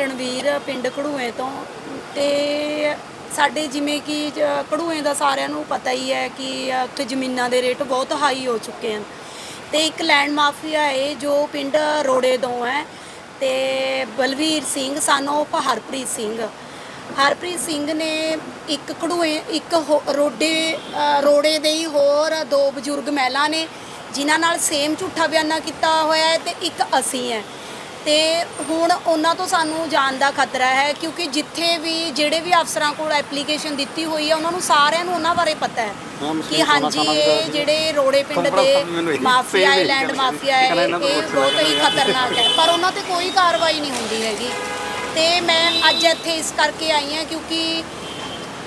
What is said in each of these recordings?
ਰਣਵੀਰ ਪਿੰਡ ਘੜੂਏ ਤੋਂ ਤੇ ਸਾਡੇ ਜਿਵੇਂ ਕਿ ਜ- ਘੜੂਏ ਦਾ ਸਾਰਿਆਂ ਨੂੰ ਪਤਾ ਹੀ ਹੈ ਕਿ ਉੱਥੇ ਜ਼ਮੀਨਾਂ ਦੇ ਰੇਟ ਬਹੁਤ ਹਾਈ ਹੋ ਚੁੱਕੇ ਹਨ। ਤੇ ਇੱਕ ਲੈਂਡ ਮਾਫੀਆ ਹੈ ਜੋ ਪਿੰਡ ਰੋੜੇ ਤੋਂ ਹੈ ਤੇ ਬਲਵੀਰ ਸਿੰਘ ਸਾਨੂੰ ਹਰਪ੍ਰੀਤ ਸਿੰਘ। ਹਰਪ੍ਰੀਤ ਸਿੰਘ ਨੇ ਇੱਕ ਘੜੂਏ, ਇੱਕ ਹੋ- ਰੋਡੇ ਰੋੜੇ ਦੇ ਹੀ ਹੋਰ ਦੋ ਬਜ਼ੁਰਗ ਮਹਿਲਾ ਨੇ, ਜਿਨ੍ਹਾਂ ਨਾਲ ਸੇਮ ਝੂਠਾ ਬਿਆਨਾ ਕੀਤਾ ਹੋਇਆ ਹੈ ਤੇ ਇੱਕ ਅਸੀਂ ਹੈ। ਤੇ ਹੁਣ ਉਹਨਾਂ ਤੋਂ ਸਾਨੂੰ ਜਾਣ ਦਾ ਖਤਰਾ ਹੈ ਕਿਉਂਕਿ ਜਿੱਥੇ ਵੀ ਜਿਹੜੇ ਵੀ ਅਫਸਰਾਂ ਕੋਲ ਐਪਲੀਕੇਸ਼ਨ ਦਿੱਤੀ ਹੋਈ ਹੈ ਉਹਨਾਂ ਨੂੰ ਸਾਰਿਆਂ ਨੂੰ ਉਹਨਾਂ ਬਾਰੇ ਪਤਾ ਹੈ ਕਿ ਹਾਂਜੀ ਇਹ ਜਿਹੜੇ ਰੋੜੇ ਪਿੰਡ ਦੇ ਮਾਫੀਆ ਹੈ ਲੈਂਡ ਮਾਫੀਆ ਹੈ ਇਹ ਬਹੁਤ ਹੀ। ਖਤਰਨਾਕ ਹੈ। ਪਰ ਉਹਨਾਂ ਤੇ ਕੋਈ ਕਾਰਵਾਈ ਨਹੀਂ ਹੁੰਦੀ ਹੈਗੀ। ਤੇ ਮੈਂ ਅੱਜ ਇੱਥੇ ਇਸ ਕਰਕੇ ਆਈ ਹਾਂ ਕਿਉਂਕਿ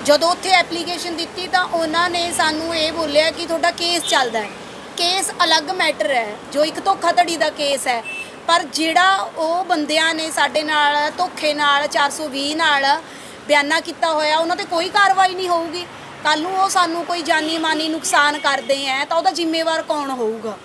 ਜਦੋਂ ਉੱਥੇ ਐਪਲੀਕੇਸ਼ਨ ਦਿੱਤੀ ਤਾਂ ਉਹਨਾਂ ਨੇ ਸਾਨੂੰ ਇਹ ਬੋਲਿਆ ਕਿ ਤੁਹਾਡਾ ਕੇਸ ਚੱਲਦਾ ਹੈ। ਕੇਸ ਅਲੱਗ ਮੈਟਰ ਹੈ ਜੋ ਇੱਕ ਧੋਖਾਧੜੀ ਦਾ ਕੇਸ ਹੈ। ਪਰ ਜਿਹੜਾ ਉਹ ਬੰਦਿਆਂ ਨੇ ਸਾਡੇ ਨਾਲ ਧੋਖੇ ਨਾਲ 420 ਨਾਲ ਬਿਆਨਾ ਕੀਤਾ ਹੋਇਆ ਉਹਨਾਂ ਤੇ ਕੋਈ ਕਾਰਵਾਈ ਨਹੀਂ ਹੋਊਗੀ। ਕੱਲ ਨੂੰ ਉਹ ਸਾਨੂੰ ਕੋਈ ਜਾਨੀ ਮਾਨੀ ਨੁਕਸਾਨ ਕਰਦੇ ਹੈ ਤਾਂ ਉਹਦਾ ਜ਼ਿੰਮੇਵਾਰ ਕੌਣ ਹੋਊਗਾ?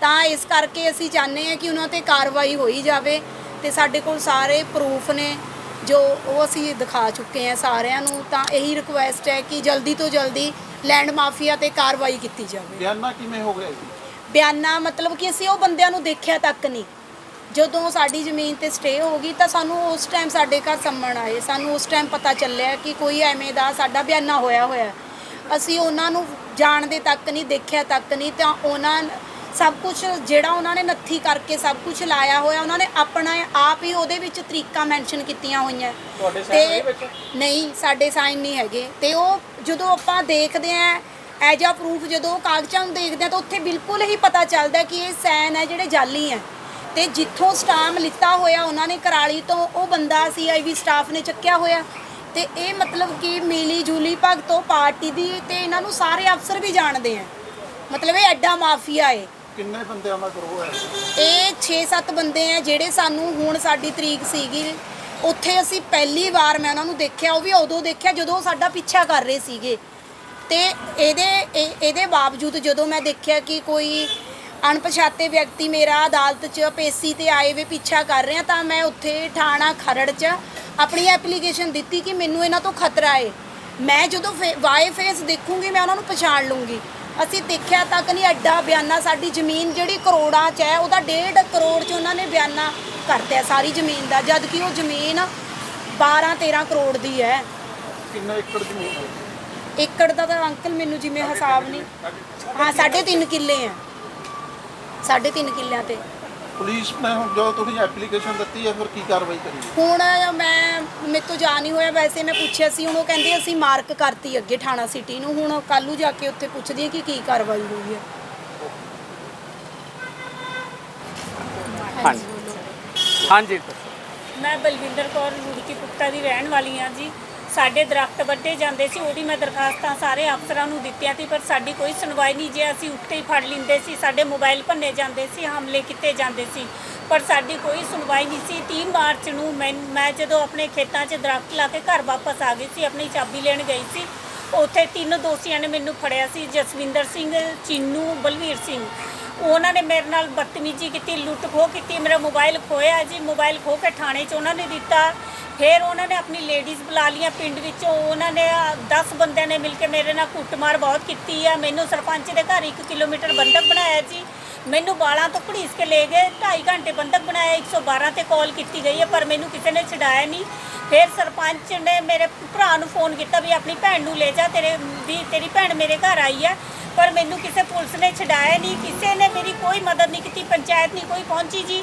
ਤਾਂ ਇਸ ਕਰਕੇ ਅਸੀਂ ਚਾਹੁੰਦੇ ਹਾਂ ਕਿ ਉਹਨਾਂ ਤੇ ਕਾਰਵਾਈ ਹੋਈ ਜਾਵੇ ਤੇ ਸਾਡੇ ਕੋਲ ਸਾਰੇ ਪ੍ਰੂਫ ਨੇ ਜੋ ਉਹ ਅਸੀਂ ਦਿਖਾ ਚੁੱਕੇ ਹਾਂ ਸਾਰਿਆਂ ਨੂੰ। ਤਾਂ ਇਹੀ ਰਿਕੁਐਸਟ ਹੈ ਕਿ ਜਲਦੀ ਤੋਂ ਜਲਦੀ ਲੈਂਡ ਮਾਫੀਆ ਤੇ ਕਾਰਵਾਈ ਕੀਤੀ ਜਾਵੇ। ਬਿਆਨਾ ਕਿਵੇਂ ਹੋ ਗਿਆ ਜੀ? ਬਿਆਨਾ ਮਤਲਬ ਕਿ ਅਸੀਂ ਉਹ ਬੰਦਿਆਂ ਨੂੰ ਦੇਖਿਆ ਤੱਕ ਨਹੀਂ। ਜਦੋਂ ਸਾਡੀ ਜ਼ਮੀਨ ਤੇ ਸਟੇ ਹੋ ਗਈ ਤਾਂ ਸਾਨੂੰ ਉਸ ਟਾਈਮ ਸਾਡੇ ਘਰ ਸੰਮਣ ਆਏ। ਸਾਨੂੰ ਉਸ ਟਾਈਮ ਪਤਾ ਚੱਲਿਆ ਕਿ ਕੋਈ ਐਵੇਂ ਦਾ ਸਾਡਾ ਬਿਆਨਾ ਹੋਇਆ ਹੋਇਆ ਅਸੀਂ ਉਹਨਾਂ ਨੂੰ ਜਾਣਦੇ ਤੱਕ ਨਹੀਂ ਦੇਖਿਆ ਤੱਕ ਨਹੀਂ ਤਾਂ ਉਹਨਾਂ ਸਭ ਕੁਝ ਜਿਹੜਾ ਉਹਨਾਂ ਨੇ ਨੱਥੀ ਕਰਕੇ ਸਭ ਕੁਝ ਲਾਇਆ ਹੋਇਆ ਉਹਨਾਂ ਨੇ ਆਪਣਾ ਆਪ ਹੀ ਉਹਦੇ ਵਿੱਚ ਤਰੀਕਾ ਮੈਂਸ਼ਨ ਕੀਤੀਆਂ ਹੋਈਆਂ। ਤੁਹਾਡੇ ਤੇ ਨਹੀਂ ਸਾਡੇ ਸਾਈਨ ਨਹੀਂ ਹੈਗੇ। ਤੇ ਉਹ ਜਦੋਂ ਆਪਾਂ ਦੇਖਦੇ ਆਂ ਐਜ ਆ ਪ੍ਰੂਫ ਜਦੋਂ ਕਾਗਜ਼ਾਂ ਨੂੰ ਦੇਖਦੇ ਆ ਤਾਂ ਉੱਥੇ ਬਿਲਕੁਲ ਹੀ ਪਤਾ ਚੱਲਦਾ ਕਿ ਇਹ ਸਾਈਨ ਹੈ ਜਿਹੜੇ ਜਾਲੀ ਹੈ। ਤੇ ਜਿੱਥੋਂ ਸਟਾਮ ਲਿੱਤਾ ਹੋਇਆ ਉਹਨਾਂ ਨੇ ਕਰਾਲੀ ਤੋਂ ਉਹ ਬੰਦਾ ਸੀਆਈਵੀ ਸਟਾਫ ਨੇ ਚੱਕਿਆ ਹੋਇਆ। ਤੇ ਇਹ ਮਤਲਬ ਕਿ ਮਿਲੀ ਜੂਲੀ ਭਗਤੋਂ ਪਾਰਟੀ ਦੀ ਤੇ ਇਹਨਾਂ ਨੂੰ ਸਾਰੇ ਅਫਸਰ ਵੀ ਜਾਣਦੇ ਆ। ਮਤਲਬ ਇਹ ਐਡਾ ਮਾਫੀਆ ਏ। ਕਿੰਨੇ ਬੰਦਿਆਂ ਦਾ ਗਰੋਹ ਹੈ ਇਹ? 6-7 ਬੰਦੇ ਆ ਜਿਹੜੇ ਸਾਨੂੰ ਹੁਣ ਸਾਡੀ ਤਰੀਕ ਸੀਗੀ। ਉੱਥੇ ਅਸੀਂ ਪਹਿਲੀ ਵਾਰ ਮੈਂ ਉਹਨਾਂ ਨੂੰ ਦੇਖਿਆ ਉਹ ਵੀ ਉਦੋਂ ਦੇਖਿਆ ਜਦੋਂ ਉਹ ਸਾਡਾ ਪਿੱਛਾ ਕਰ ਰਹੇ ਸੀਗੇ। ਤੇ ਇਹਦੇ ਇਹ- ਇਹਦੇ ਬਾਵਜੂਦ ਜਦੋਂ ਮੈਂ ਦੇਖਿਆ ਕਿ ਕੋਈ ਅਣਪਛਾਤੇ ਵਿਅਕਤੀ ਮੇਰਾ ਅਦਾਲਤ 'ਚ ਪੇਸ਼ੀ ਤੇ ਆਏ ਵੇ ਪਿੱਛਾ ਕਰ ਰਹੇ ਆ ਤਾਂ ਮੈਂ ਉੱਥੇ ਥਾਣਾ ਖਰੜ 'ਚ ਆਪਣੀ ਐਪਲੀਕੇਸ਼ਨ ਦਿੱਤੀ ਕਿ ਮੈਨੂੰ ਇਹਨਾਂ ਤੋਂ ਖਤਰਾ ਏ। ਮੈਂ ਜਦੋਂ ਵਾਏ ਫੇਸ ਦੇਖੂੰਗੀ ਮੈਂ ਉਹਨਾਂ ਨੂੰ ਪਛਾਣ ਲੂੰਗੀ। ਅਸੀਂ ਦੇਖਿਆ ਤੱਕ ਨਹੀਂ ਐਡਾ ਬਿਆਨਾ ਸਾਡੀ ਜ਼ਮੀਨ ਜਿਹੜੀ ਕਰੋੜਾਂ 'ਚ ਹੈ ਉਹਦਾ 1.5 ਕਰੋੜ 'ਚ ਉਹਨਾਂ ਨੇ ਬਿਆਨਾ ਕਰਤਿਆ ਸਾਰੀ ਜ਼ਮੀਨ ਦਾ ਜਦ ਕਿ ਉਹ ਜ਼ਮੀਨ 12 13 ਕਰੋੜ ਦੀ ਹੈ। ਕਿੰਨੇ ਏਕੜ ਜ਼ਮੀਨ ਏਕੜ ਦਾ ਤਾਂ ਅੰਕਲ ਮੈਨੂੰ ਜਿਵੇਂ ਹਿਸਾਬ ਨਹੀਂ। ਹਾਂ 3.5 ਕਿੱਲੇ ਆ। 3.5 ਕਿੱਲਿਆਂ ਤੇ। ਪੁਲਿਸ ਨੇ ਹੁਣ ਜੋ ਤੁਸੀਂ ਐਪਲੀਕੇਸ਼ਨ ਦਿੱਤੀ ਹੈ ਫਿਰ ਕੀ ਕਾਰਵਾਈ ਕਰੀ ਹੁਣ ਮੈਂ ਮੇਰੇ ਤੋਂ ਜਾ ਨਹੀਂ ਹੋਇਆ ਵੈਸੇ ਮੈਂ ਪੁੱਛਿਆ ਸੀ ਹੁਣ ਉਹ ਕਹਿੰਦੇ ਅਸੀਂ ਮਾਰਕ ਕਰਤੀ ਅੱਗੇ ਥਾਣਾ ਸਿਟੀ ਨੂੰ। ਹੁਣ ਕੱਲੂ ਜਾ ਕੇ ਉੱਥੇ ਪੁੱਛਦੀ ਹਾਂ ਕਿ ਕੀ ਕਾਰਵਾਈ ਹੋਈ ਹੈ। ਹਾਂਜੀ। ਹਾਂਜੀ। ਮੈਂ ਬਲਵਿੰਦਰ ਕੌਰ ਰੁੜਕੀ ਪੁੱਤਾ ਦੀ ਰਹਿਣ ਵਾਲੀ ਹਾਂ ਜੀ। ਸਾਡੇ ਦਰਖਤ ਵੱਢੇ ਜਾਂਦੇ ਸੀ, ਉਹਦੀ ਮੈਂ ਦਰਖਾਸਤਾਂ ਸਾਰੇ ਅਫਸਰਾਂ ਨੂੰ ਦਿੱਤੀਆਂ ਸੀ, ਪਰ ਸਾਡੀ ਕੋਈ ਸੁਣਵਾਈ ਨਹੀਂ ਜੇ ਅਸੀਂ ਉੱਤੇ ਹੀ ਫੜ ਲਿੰਦੇ ਸੀ, ਸਾਡੇ ਮੋਬਾਈਲ ਭੰਨੇ ਜਾਂਦੇ ਸੀ, ਹਮਲੇ ਕੀਤੇ ਜਾਂਦੇ ਸੀ, ਪਰ ਸਾਡੀ ਕੋਈ ਸੁਣਵਾਈ ਨਹੀਂ ਸੀ। 3 ਮਾਰਚ ਨੂੰ ਮੈਂ ਮੈਂ ਜਦੋਂ ਆਪਣੇ ਖੇਤਾਂ 'ਚ ਦਰਖਤ ਲਾ ਕੇ ਘਰ ਵਾਪਸ ਆ ਗਈ ਸੀ, ਆਪਣੀ ਚਾਬੀ ਲੈਣ ਗਈ ਸੀ, ਉੱਥੇ ਤਿੰਨ ਦੋਸ਼ੀਆਂ ਨੇ ਮੈਨੂੰ ਫੜਿਆ ਸੀ, ਜਸਵਿੰਦਰ ਸਿੰਘ, ਚੀਨੂ, ਬਲਵੀਰ ਸਿੰਘ। ਉਹਨਾਂ ਨੇ ਮੇਰੇ ਨਾਲ ਬਦਤਮੀਜ਼ੀ ਕੀਤੀ, ਲੁੱਟ ਖੋਹ ਕੀਤੀ, ਮੇਰਾ ਮੋਬਾਈਲ ਖੋਇਆ ਜੀ, ਮੋਬਾਈਲ ਖੋਹ ਕੇ ਥਾਣੇ 'ਚ ਉਹਨਾਂ ਨੇ ਦਿੱਤਾ। ਫਿਰ ਉਹਨਾਂ ਨੇ ਆਪਣੀ ਲੇਡੀਜ਼ ਬੁਲਾ ਲਈਆਂ ਪਿੰਡ ਵਿੱਚੋਂ। ਉਹਨਾਂ ਨੇ 10 ਬੰਦਿਆਂ ਨੇ ਮਿਲ ਕੇ ਮੇਰੇ ਨਾਲ ਕੁੱਟਮਾਰ ਬਹੁਤ ਕੀਤੀ ਆ। ਮੈਨੂੰ ਸਰਪੰਚ ਦੇ ਘਰ 1 ਕਿਲੋਮੀਟਰ ਬੰਦਕ ਬਣਾਇਆ ਜੀ। ਮੈਨੂੰ ਬਾਲਾਂ ਤੋਂ ਘੜੀਸ ਕੇ ਲੈ ਗਏ। 2.5 ਘੰਟੇ ਬੰਦਕ ਬਣਾਇਆ 112 ਤੇ ਕਾਲ ਕੀਤੀ ਗਈ ਹੈ ਪਰ ਮੈਨੂੰ ਕਿਸੇ ਨੇ ਛਡਾਇਆ ਨਹੀਂ। ਫਿਰ ਸਰਪੰਚ ਨੇ ਮੇਰੇ ਭਰਾ ਨੂੰ ਫੋਨ ਕੀਤਾ ਵੀ ਆਪਣੀ ਭੈਣ ਨੂੰ ਲੈ ਜਾ, ਤੇਰੇ, ਵੀ ਤੇਰੀ ਭੈਣ ਮੇਰੇ ਘਰ ਆਈ ਹੈ ਪਰ ਮੈਨੂੰ ਕਿਸੇ ਪੁਲਿਸ ਨੇ ਛਡਾਇਆ ਨਹੀਂ। ਕਿਸੇ ਨੇ ਮੇਰੀ ਕੋਈ ਮਦਦ ਨਹੀਂ ਕੀਤੀ, ਪੰਚਾਇਤ ਨਹੀਂ ਕੋਈ ਪਹੁੰਚੀ ਜੀ।